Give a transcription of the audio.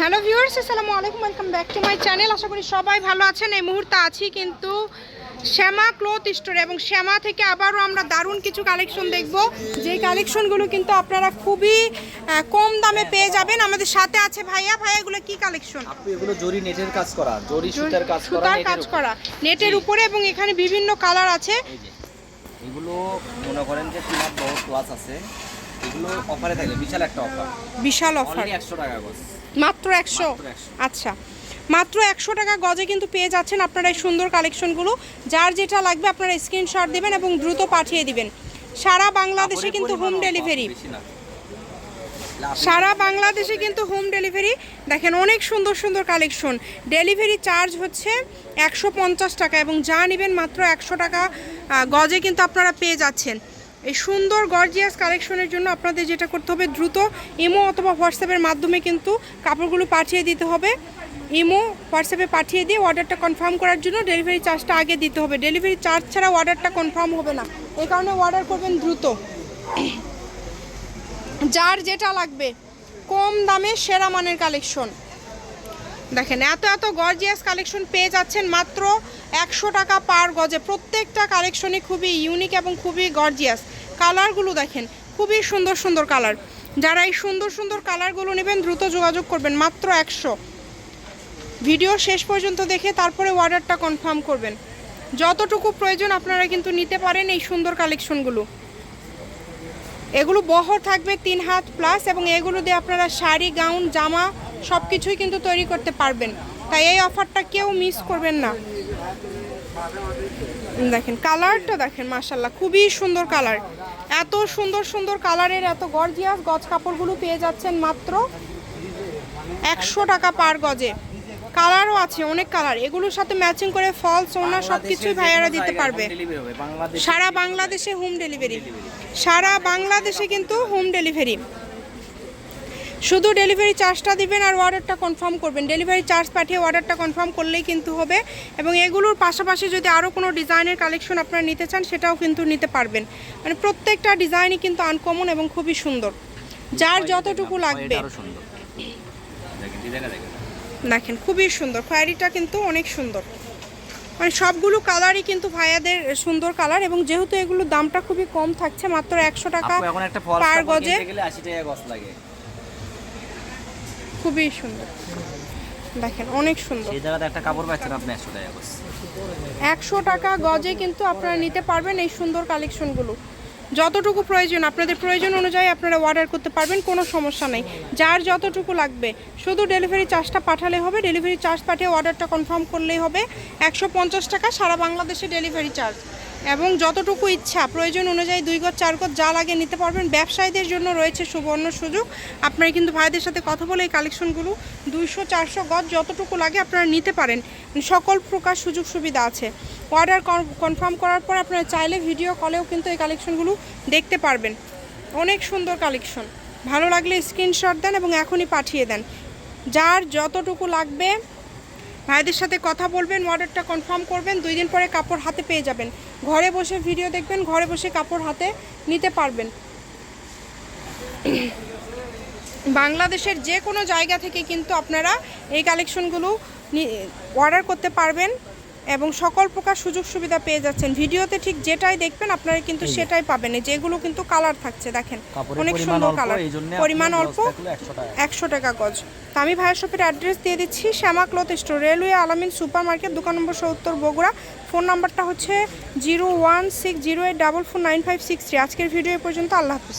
Hello viewers আসসালামু আলাইকুম welcome back to my channel. আশা করি সবাই ভালো আছেন। এই মুহূর্তে আছি কিন্তু শ্যামা ক্লথ স্টোরে এবং শ্যামা থেকে আবারও আমরা দারুণ কিছু কালেকশন দেখব। যেই কালেকশনগুলো কিন্তু আপনারা খুবই কম দামে পেয়ে যাবেন। আমাদের সাথে আছে ভাইয়া। ভাইয়া এগুলো কি কালেকশন? আপু এগুলো জরি নেটের কাজ করা জরি সুতার কাজ করা সুতার কাজ করা নেটের উপরে এবং এখানে বিভিন্ন কালার আছে। এগুলো মনে করেন যে তিন হাত দশ প্লাস আছে। এগুলো অফারে থাকে বিশাল একটা অফার বিশাল অফার অনলি একশো টাকা গজ। মাত্র একশো? 100 আচ্ছা। মাত্র একশো টাকা গজে কিন্তু পেয়ে যাচ্ছেন আপনারা এই সুন্দর কালেকশনগুলো যার যেটা লাগবে আপনারা স্ক্রিনশট দিবেন এবং দ্রুত পাঠিয়ে দিবেন। সারা বাংলাদেশে কিন্তু হোম ডেলিভারি সারা বাংলাদেশে কিন্তু হোম ডেলিভারি দেখেন অনেক সুন্দর সুন্দর কালেকশন ডেলিভারি চার্জ হচ্ছে একশো পঞ্চাশ টাকা এবং যা নেবেন মাত্র একশো টাকা গজে কিন্তু আপনারা পেয়ে যাচ্ছেন। এই সুন্দর গর্জিয়াস কালেকশনের জন্য আপনাদের যেটা করতে হবে, দ্রুত ইমো অথবা হোয়াটসঅ্যাপের মাধ্যমে কিন্তু কাপড়গুলো পাঠিয়ে দিতে হবে। ইমো, হোয়াটসঅ্যাপে পাঠিয়ে দিয়ে অর্ডারটা কনফার্ম করার জন্য ডেলিভারি চার্জটা আগে দিতে হবে। ডেলিভারি চার্জ ছাড়া অর্ডারটা কনফার্ম হবে না। এই কারণে অর্ডার করবেন দ্রুত। যার যেটা লাগবে, কম দামে সেরা মানের কালেকশন দেখেন, এত এত গর্জিয়াস কালেকশন পেয়ে যাচ্ছেন মাত্র একশো টাকা পার গজে। প্রত্যেকটা কালেকশনই খুবই ইউনিক এবং খুবই গর্জিয়াস কালারগুলো দেখেন, খুবই সুন্দর সুন্দর কালার। যারা এই সুন্দর সুন্দর কালারগুলো নেবেন, দ্রুত যোগাযোগ করবেন মাত্র একশো। ভিডিও শেষ পর্যন্ত দেখে তারপরে অর্ডারটা কনফার্ম করবেন। যতটুকু প্রয়োজন আপনারা কিন্তু নিতে পারেন এই সুন্দর কালেকশনগুলো এগুলো বহর থাকবে তিন হাত প্লাস এবং এগুলো দিয়ে আপনারা শাড়ি, গাউন, জামা সব কিছুই কিন্তু তৈরি করতে পারবেন। তাই এই অফারটা কেউ মিস করবেন না। দেখেন কালারটা দেখেন মাসাল্লাহ খুবই সুন্দর কালার এত সুন্দর সুন্দর কালারের এত গর্জিয়াস গজ কাপড়গুলো পেয়ে যাচ্ছেন মাত্র একশো টাকা পার গজে। কালারও আছে অনেক কালার এগুলোর সাথে ম্যাচিং করে ফল সোনা সব কিছুই ভাইয়ারা দিতে পারবে। সারা বাংলাদেশে হোম ডেলিভারি সারা বাংলাদেশে কিন্তু হোম ডেলিভারি শুধু ডেলিভারি চার্জটা দিবেন আর অর্ডারটা কনফার্ম করবেন। ডেলিভারি চার্জ পাঠিয়ে অর্ডারটা কনফার্ম করলেই কিন্তু হবে এবং এগুলোর পাশাপাশি যদি আরও কোনো ডিজাইনের কালেকশন আপনারা নিতে চান সেটাও কিন্তু নিতে পারবেন। মানে প্রত্যেকটা ডিজাইনই কিন্তু আনকমন এবং খুবই সুন্দর। যার যতটুকু লাগবে। দেখেন খুবই সুন্দর। খয়েরিটা কিন্তু অনেক সুন্দর। মানে সবগুলো কালারই কিন্তু ভাইয়াদের সুন্দর কালার এবং যেহেতু এগুলোর দামটা খুবই কম থাকছে মাত্র একশো টাকা পার গজে। গেলে 80 টাকা গজ লাগে। খুবই সুন্দর। দেখেন অনেক সুন্দর। সেই জায়গাতে একটা কাপড় পাচ্ছেন আপনি 100 টাকা গজ একশো টাকা গজে কিন্তু আপনারা নিতে পারবেন এই সুন্দর কালেকশনগুলো। যতটুকু প্রয়োজন আপনাদের প্রয়োজন অনুযায়ী আপনারা অর্ডার করতে পারবেন কোনো সমস্যা নেই। যার যতটুকু লাগবে শুধু ডেলিভারি চার্জটা পাঠালে হবে ডেলিভারি চার্জ পাঠিয়ে অর্ডারটা কনফার্ম করলেই হবে। একশো পঞ্চাশ টাকা সারা বাংলাদেশে ডেলিভারি চার্জ এবং যতটুকু ইচ্ছা, প্রয়োজন অনুযায়ী দুই গজ, চার গজ যা লাগে নিতে পারবেন। ব্যবসায়ীদের জন্য রয়েছে সুবর্ণ সুযোগ। আপনারা কিন্তু ভাইদের সাথে কথা বলে এই কালেকশনগুলো দুইশো, চারশো গজ যতটুকু লাগে আপনারা নিতে পারেন। সকল প্রকার সুযোগ সুবিধা আছে। অর্ডার কনফার্ম করার পর আপনারা চাইলে ভিডিও কলেও কিন্তু এই কালেকশনগুলো দেখতে পারবেন। অনেক সুন্দর কালেকশন। ভালো লাগলে স্ক্রিনশট দেন এবং এখনই পাঠিয়ে দেন। যার যতটুকু লাগবে ভাইদের সাথে কথা বলবেন অর্ডারটা কনফার্ম করবেন, দুই দিন পরে কাপড় হাতে পেয়ে যাবেন। ঘরে বসে ভিডিও দেখবেন, ঘরে বসে কাপড় হাতে নিতে পারবেন। বাংলাদেশের যে কোনো জায়গা থেকে কিন্তু আপনারা এই কালেকশনগুলো অর্ডার করতে পারবেন। এবং সকল প্রকার সুযোগ সুবিধা পেয়ে যাচ্ছেন। ভিডিওতে ঠিক যেটাই দেখবেন আপনারা কিন্তু সেটাই পাবেন। যেগুলো কিন্তু কালার থাকছে দেখেন। অনেক সুন্দর কালার। পরিমাণ অল্প গজ থাকলে 100 টাকা। একশো টাকা গজ। তো আমি ভাইয়ের শপের অ্যাড্রেস দিয়ে দিচ্ছি Shyama cloth store railway Alamin super market দোকান নম্বর সত্তর বগুড়া। ফোন নাম্বারটা হচ্ছে zero one six zero eight double four nine five six three আজকের ভিডিও পর্যন্ত আল্লাহ হাফিজ।